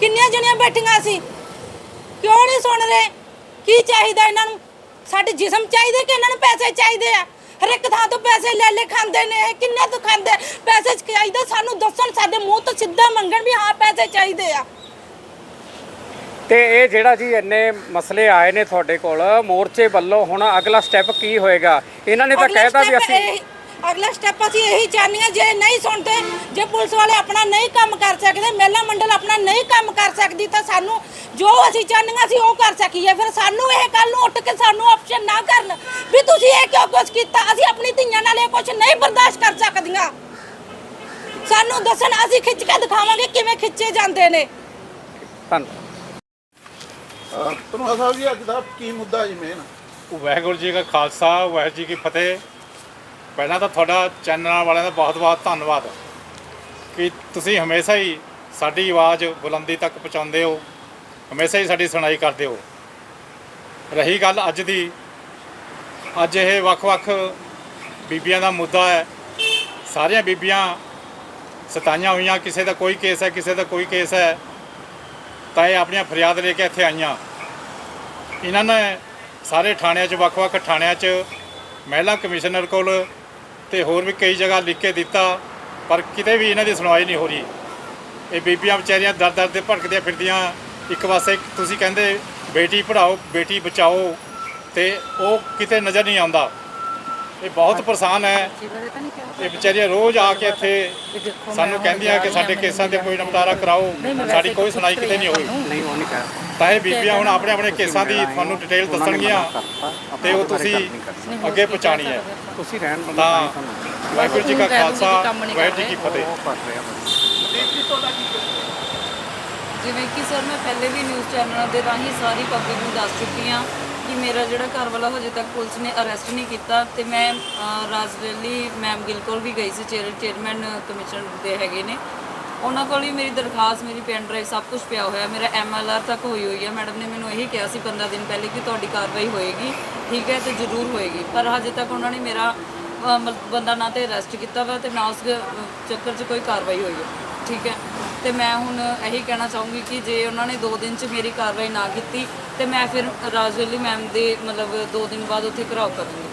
ਕਿੰਨੀਆਂ ਜਣੀਆਂ ਬੈਠੀਆਂ ਸੀ ਕਿਉਂ ਨਹੀਂ ਸੁਣ ਰਹੇ? ਕੀ ਚਾਹੀਦਾ ਇਹਨਾਂ ਨੂੰ? ਸਾਡੇ ਜਿਸਮ ਚਾਹੀਦੇ ਕਿ ਇਹਨਾਂ ਨੂੰ ਪੈਸੇ ਚਾਹੀਦੇ ਆ? ਹਰ ਇੱਕ ਥਾਂ ਤੋਂ ਪੈਸੇ ਲੈ ਲੈ ਖਾਂਦੇ ਨੇ ਇਹ ਕਿੰਨੇ ਤੋਂ ਖਾਂਦੇ? ਪੈਸੇ ਚਾਹੀਦਾ ਸਾਨੂੰ ਦੱਸਣ ਸਾਡੇ ਮੂੰਹ ਤੋਂ ਸਿੱਧਾ ਮੰਗਣ ਵੀ ਹਾਂ ਪੈਸੇ ਚਾਹੀਦੇ ਆ। ਤੇ ਇਹ ਜਿਹੜਾ ਜੀ ਇੰਨੇ ਮਸਲੇ ਆਏ ਨੇ ਤੁਹਾਡੇ ਕੋਲ ਮੋਰਚੇ ਵੱਲੋਂ ਹੁਣ ਅਗਲਾ ਸਟੈਪ ਕੀ ਹੋਏਗਾ? ਇਹਨਾਂ ਨੇ ਤਾਂ ਕਹਿਤਾ ਵੀ ਅਸੀਂ ਅਗਲਾ ਸਟੈਪ ਅਸੀਂ ਇਹੀ ਚਾਹੁੰਦੇ ਹਾਂ ਜੇ ਨਹੀਂ ਸੁਣਦੇ ਜੇ ਪੁਲਿਸ ਵਾਲੇ ਆਪਣਾ ਨਹੀਂ ਕੰਮ ਕਰ ਸਕਦੇ ਮਹਿਲਾ ਮੰਡਲ ਆਪਣਾ ਨਹੀਂ ਕੰਮ ਕਰ ਸਕਦੀ ਤਾਂ ਸਾਨੂੰ ਜੋ ਅਸੀਂ ਚਾਹੁੰਦੇ ਹਾਂ ਅਸੀਂ ਉਹ ਕਰ ਸਕੀਏ। ਫਿਰ ਸਾਨੂੰ ਇਹ ਕੱਲ ਨੂੰ ਉੱਠ ਕੇ ਸਾਨੂੰ ਆਪਸ਼ਨ ਨਾ ਕਰਨ ਵੀ ਤੁਸੀਂ ਇਹ ਕਿਉਂ ਕੁਛ ਕੀਤਾ? ਅਸੀਂ ਆਪਣੀ ਧੀਆਂ ਨਾਲ ਇਹ ਕੁਛ ਨਹੀਂ ਬਰਦਾਸ਼ਤ ਕਰ ਸਕਦੀਆਂ। ਸਾਨੂੰ ਦੱਸਣ ਅਸੀਂ ਖਿੱਚ ਕੇ ਦਿਖਾਵਾਂਗੇ ਕਿਵੇਂ ਖਿੱਚੇ ਜਾਂਦੇ ਨੇ। ਧੰਨਵਾਦ। ਤੁਹਾਨੂੰ ਸਾਹਿਬ ਜੀ ਅੱਜ ਦਾ ਕੀ ਮੁੱਦਾ ਜੀ ਮੇਨ ਵਾਹਿਗੁਰੂ ਜੀ ਕਾ ਖਾਲਸਾ ਵਾਹਿਗੁਰੂ ਜੀ ਕੀ ਫਤਿਹ। ਪਹਿਲਾਂ ਤਾਂ ਤੁਹਾਡਾ ਚੈਨਲ ਵਾਲਿਆਂ ਦਾ ਬਹੁਤ-ਬਹੁਤ ਧੰਨਵਾਦ ਕਿ ਤੁਸੀਂ ਹਮੇਸ਼ਾ ਹੀ ਸਾਡੀ ਆਵਾਜ਼ ਬੁਲੰਦੀ ਤੱਕ ਪਹੁੰਚਾਉਂਦੇ ਹੋ, ਹਮੇਸ਼ਾ ਹੀ ਸਾਡੀ ਸੁਣਾਈ ਕਰਦੇ ਹੋ। ਰਹੀ ਗੱਲ ਅੱਜ ਦੀ, ਅੱਜ ਇਹ ਵੱਖ-ਵੱਖ ਬੀਬੀਆਂ ਦਾ ਮੁੱਦਾ ਹੈ। ਸਾਰੀਆਂ ਬੀਬੀਆਂ ਸਤਾਈਆਂ ਹੋਈਆਂ, ਕਿਸੇ ਦਾ ਕੋਈ ਕੇਸ ਹੈ, ਕਿਸੇ ਦਾ ਕੋਈ ਕੇਸ ਹੈ, ਤਾਂ ਇਹ ਆਪਣੀਆਂ ਫਰਿਆਦ ਲੈ ਕੇ ਇੱਥੇ ਆਈਆਂ। ਇਹਨਾਂ ਨੇ ਸਾਰੇ ਥਾਣਿਆਂ 'ਚ ਵੱਖ-ਵੱਖ ਥਾਣਿਆਂ 'ਚ ਮਹਿਲਾ ਕਮਿਸ਼ਨਰ ਕੋਲ ਤੇ ਹੋਰ ਵੀ ਕਈ ਜਗ੍ਹਾ ਲਿਖ ਕੇ ਦਿੱਤਾ, ਪਰ ਕਿਤੇ ਵੀ ਇਹਨਾਂ ਦੀ ਸੁਣਵਾਈ ਨਹੀਂ ਹੋ ਰਹੀ। ਇਹ ਬੀਬੀਆਂ ਵਿਚਾਰੀਆਂ ਦਰ-ਦਰ ਦੇ ਭੜਕਦੀਆਂ ਫਿਰਦੀਆਂ। ਇੱਕ ਪਾਸੇ ਤੁਸੀਂ ਕਹਿੰਦੇ, ਬੇਟੀ ਪੜਾਓ ਬੇਟੀ ਬਚਾਓ ਤੇ ਉਹ ਕਿਤੇ ਨਜ਼ਰ ਨਹੀਂ ਆਉਂਦਾ। ਇਹ ਬਹੁਤ ਪਰੇਸ਼ਾਨ ਹੈ। ਇਹ ਵਿਚਾਰੀਆਂ ਰੋਜ਼ ਆ ਕੇ ਇੱਥੇ ਸਾਨੂੰ ਕਹਿੰਦੀਆਂ ਕਿ ਸਾਡੇ ਕੇਸਾਂ ਦੇ ਕੋਈ ਨਿਪਟਾਰਾ ਕਰਾਓ, ਸਾਡੀ ਕੋਈ ਸੁਣਾਈ ਕਿਤੇ ਨਹੀਂ ਹੋਈ। ਤਾਂ ਇਹ ਬੀਬੀਆਂ ਹੁਣ ਆਪਣੇ ਆਪਣੇ ਕੇਸਾਂ ਦੀ ਤੁਹਾਨੂੰ ਡਿਟੇਲ ਦੱਸਣਗੀਆਂ ਤੇ ਉਹ ਤੁਸੀਂ ਅੱਗੇ ਪਹੁੰਚਾਣੀ ਹੈ। ਤੁਸੀਂ ਰਹਿਣ ਤਾਂ ਵਾਹਿਗੁਰੂ ਜੀ ਕਾ ਖਾਲਸਾ, ਵਾਹਿਗੁਰੂ ਜੀ ਕੀ ਫਤਿਹ। ਜਿਵੇਂ ਕਿ ਸਰ ਮੈਂ ਪਹਿਲੇ ਵੀ ਨਿਊਜ਼ ਚੈਨਲਾਂ ਦੇ ਰਾਹੀਂ ਸਾਰੀ ਪਬਲਿਕ ਨੂੰ ਦੱਸ ਚੁੱਕੀ ਹਾਂ ਕਿ ਮੇਰਾ ਜਿਹੜਾ ਘਰ ਵਾਲਾ ਹਜੇ ਤੱਕ ਪੁਲਿਸ ਨੇ ਅਰੈਸਟ ਨਹੀਂ ਕੀਤਾ ਤੇ ਮੈਂ ਅਹ, ਰਾਜਵੇਲੀ ਮੈਮ ਗਿੱਲ ਕੋਲ ਵੀ ਗਈ ਸੀ ਚੇਅਰ ਚੇਅਰਮੈਨ ਕਮਿਸ਼ਨ ਦੇ ਹੈਗੇ ਨੇ। ਉਹਨਾਂ ਕੋਲ ਹੀ ਮੇਰੀ ਦਰਖਾਸਤ ਮੇਰੀ ਪੈਨ ਡਰਾਈਵ ਸਭ ਕੁਝ ਪਿਆ ਹੋਇਆ। ਮੇਰਾ ਐਮਐਲਆਰ ਤੱਕ ਹੋਈ ਹੋਈ ਹੈ ਮੈਡਮ ਨੇ ਮੈਨੂੰ ਇਹੀ ਕਿਹਾ ਸੀ 15 ਦਿਨ ਪਹਿਲੇ ਕਿ ਤੁਹਾਡੀ ਕਾਰਵਾਈ ਹੋਏਗੀ ਠੀਕ ਹੈ ਤੇ ਜ਼ਰੂਰ ਹੋਏਗੀ। ਪਰ ਹਜੇ ਤੱਕ ਉਹਨਾਂ ਨੇ ਮੇਰਾ ਅਹ, ਮਤਲਬ ਬੰਦਾ ਨਾ ਤੇ ਅਰੈਸਟ ਕੀਤਾ ਵਾ ਤੇ ਨਾ ਉਸ ਅਹ, ਚੱਕਰ 'ਚ ਕੋਈ ਕਾਰਵਾਈ ਹੋਈ ਹੈ ਠੀਕ ਹੈ। ਤੇ ਮੈਂ ਹੁਣ ਇਹੀ ਕਹਿਣਾ ਚਾਹੂੰਗੀ ਕਿ ਜੇ ਉਹਨਾਂ ਨੇ 2 ਦਿਨ 'ਚ ਮੇਰੀ ਕਾਰਵਾਈ ਨਾ ਕੀਤੀ ਤੇ ਮੈਂ ਫਿਰ ਰਾਜਵੱਲੀ ਮੈਮ ਦੇ ਮਤਲਬ 2 ਦਿਨ ਬਾਅਦ ਉੱਥੇ ਘਰਾਓ ਕਰੂੰਗੀ।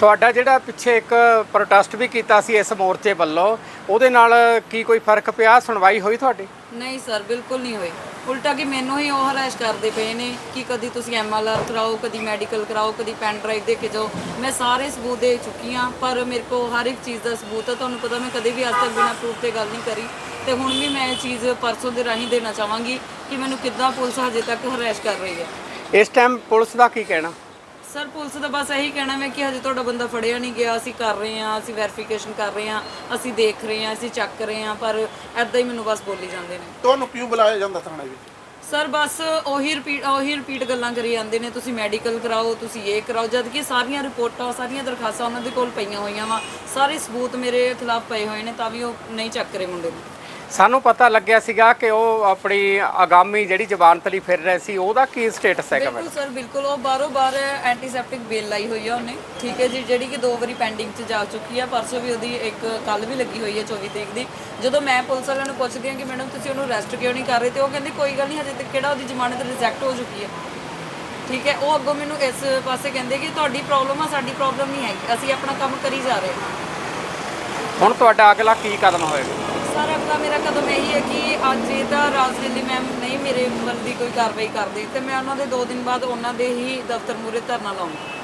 ਤੁਹਾਡਾ ਜਿਹੜਾ ਪਿੱਛੇ ਇੱਕ ਪ੍ਰੋਟੈਸਟ ਵੀ ਕੀਤਾ ਸੀ ਇਸ ਮੋਰਚੇ ਵੱਲੋਂ ਉਹਦੇ ਨਾਲ ਕੀ ਕੋਈ ਫ਼ਰਕ ਪਿਆ? ਸੁਣਵਾਈ ਹੋਈ ਤੁਹਾਡੀ? ਨਹੀਂ ਸਰ ਬਿਲਕੁਲ ਨਹੀਂ ਹੋਈ। ਉਲਟਾ ਕਿ ਮੈਨੂੰ ਹੀ ਉਹ ਹਰਾਸ਼ ਕਰਦੇ ਪਏ ਨੇ ਕਿ ਕਦੀ ਤੁਸੀਂ ਐਮਐਲਆਰ ਕਰਾਓ ਕਦੀ ਮੈਡੀਕਲ ਕਰਾਓ ਕਦੀ ਪੈਨ ਡਰਾਈਵ ਦੇ ਕੇ ਜਾਓ। ਮੈਂ ਸਾਰੇ ਸਬੂਤ ਦੇ ਚੁੱਕੀ ਹਾਂ ਪਰ ਮੇਰੇ ਕੋਲ ਹਰ ਇੱਕ ਚੀਜ਼ ਦਾ ਸਬੂਤ ਹੈ ਤੁਹਾਨੂੰ ਪਤਾ ਮੈਂ ਕਦੇ ਵੀ ਅੱਜ ਤੱਕ ਬਿਨਾਂ ਪ੍ਰੂਫ ਤੇ ਗੱਲ ਨਹੀਂ ਕਰੀ। ਤੇ ਹੁਣ ਵੀ ਮੈਂ ਇਹ ਚੀਜ਼ ਪਰਸੋਂ ਦੇ ਰਾਹੀਂ ਦੇਣਾ ਚਾਹਾਂਗੀ ਕਿ ਮੈਨੂੰ ਕਿੱਦਾਂ ਪੁਲਿਸ ਹਜੇ ਤੱਕ ਹਰਾਸ਼ ਕਰ ਰਹੀ ਹੈ। ਇਸ ਟਾਈਮ ਪੁਲਿਸ ਦਾ ਕੀ ਕਹਿਣਾ? ਸਰ ਪੁਲਿਸ ਦਾ ਬਸ ਇਹੀ ਕਹਿਣਾ ਮੈਂ ਕਿ ਹਜੇ ਤੁਹਾਡਾ ਬੰਦਾ ਫੜਿਆ ਨਹੀਂ ਗਿਆ ਅਸੀਂ ਕਰ ਰਹੇ ਹਾਂ ਅਸੀਂ ਵੈਰੀਫਿਕੇਸ਼ਨ ਕਰ ਰਹੇ ਹਾਂ ਅਸੀਂ ਦੇਖ ਰਹੇ ਹਾਂ ਅਸੀਂ ਚੱਕ ਰਹੇ ਹਾਂ ਪਰ ਐਦਾਂ ਹੀ ਮੈਨੂੰ ਬਸ ਬੋਲੀ ਜਾਂਦੇ ਨੇ। ਤੁਹਾਨੂੰ ਕਿਉਂ ਬੁਲਾਇਆ ਜਾਂਦਾ ਥਾਣੇ ਵਿੱਚ? ਸਰ ਬਸ ਉਹੀ ਰਿਪੀਟ ਉਹੀ ਰਿਪੀਟ ਗੱਲਾਂ ਕਰੀ ਜਾਂਦੇ ਨੇ ਤੁਸੀਂ ਮੈਡੀਕਲ ਕਰਾਓ ਤੁਸੀਂ ਇਹ ਕਰਾਓ ਜਦ ਕਿ ਸਾਰੀਆਂ ਰਿਪੋਰਟਾਂ ਸਾਰੀਆਂ ਦਰਖਾਸਤਾਂ ਉਹਨਾਂ ਦੇ ਕੋਲ ਪਈਆਂ ਹੋਈਆਂ ਵਾ ਸਾਰੇ ਸਬੂਤ ਮੇਰੇ ਖਿਲਾਫ ਪਏ ਹੋਏ ਨੇ ਤਾਂ ਵੀ ਉਹ ਨਹੀਂ ਚੱਕ ਰਹੇ ਮੁੰਡੇ ਨੂੰ। ਸਾਨੂੰ ਪਤਾ ਲੱਗਿਆ ਸੀਗਾ ਕਿ ਉਹ ਆਪਣੀ ਆਗਾਮੀ ਜਿਹੜੀ ਜ਼ਬਾਨਤ ਲਈ ਫਿਰ ਰਹੇ ਸੀ ਉਹਦਾ ਕੀ ਸਟੇਟਸ ਹੈਗਾ ਬਿਲਕੁਲ ਸਰ ਬਿਲਕੁਲ ਉਹ ਬਾਰੋ ਬਾਰ ਐਂਟੀਸੈਪਟਿਕ ਬੇਲ ਲਾਈ ਹੋਈ ਆ ਉਹਨੇ। ਠੀਕ ਹੈ ਜੀ ਜਿਹੜੀ ਕਿ ਦੋ ਵਾਰੀ ਪੈਂਡਿੰਗ 'ਚ ਜਾ ਚੁੱਕੀ ਆ ਪਰਸੋਂ ਵੀ ਉਹਦੀ ਇੱਕ ਕੱਲ ਵੀ ਲੱਗੀ ਹੋਈ ਹੈ 24 ਤਰੀਕ ਦੀ। ਜਦੋਂ ਮੈਂ ਪੁਲਿਸ ਵਾਲਿਆਂ ਨੂੰ ਪੁੱਛਦੀ ਹਾਂ ਕਿ ਮੈਡਮ ਤੁਸੀਂ ਉਹਨੂੰ ਅਰੈਸਟ ਕਿਉਂ ਨਹੀਂ ਕਰ ਰਹੇ ਤੇ ਉਹ ਕਹਿੰਦੇ ਕੋਈ ਗੱਲ ਨਹੀਂ ਹਜੇ ਤੱਕ ਕਿਹੜਾ ਉਹਦੀ ਜ਼ਮਾਨਤ ਰਿਜੈਕਟ ਹੋ ਚੁੱਕੀ ਹੈ ਠੀਕ ਹੈ ਉਹ ਅੱਗੋਂ ਮੈਨੂੰ ਇਸ ਪਾਸੇ ਕਹਿੰਦੇ ਕਿ ਤੁਹਾਡੀ ਪ੍ਰੋਬਲਮ ਆ ਸਾਡੀ ਪ੍ਰੋਬਲਮ ਨਹੀਂ ਹੈਗੀ ਅਸੀਂ ਆਪਣਾ ਕੰਮ ਕਰੀ ਜਾ ਰਹੇ ਹਾਂ। ਹੁਣ ਤੁਹਾਡਾ ਅਗਲਾ ਕੀ ਕਦਮ ਹੋਏਗਾ? ਸਰ ਅਗਲਾ ਮੇਰਾ ਕਦਮ ਇਹੀ ਹੈ ਕਿ ਅੱਜ ਇਹ ਤਾਂ ਰਾਜਵਿੰਦੀ ਮੈਮ ਨਹੀਂ ਮੇਰੇ ਵੱਲ ਦੀ ਕੋਈ ਕਾਰਵਾਈ ਕਰਦੇ, ਤੇ ਮੈਂ ਉਹਨਾਂ ਦੇ 2 ਦਿਨ ਬਾਅਦ ਉਹਨਾਂ ਦੇ ਹੀ ਦਫ਼ਤਰ ਮੂਹਰੇ ਧਰਨਾ ਲਾਉਂਗੀ।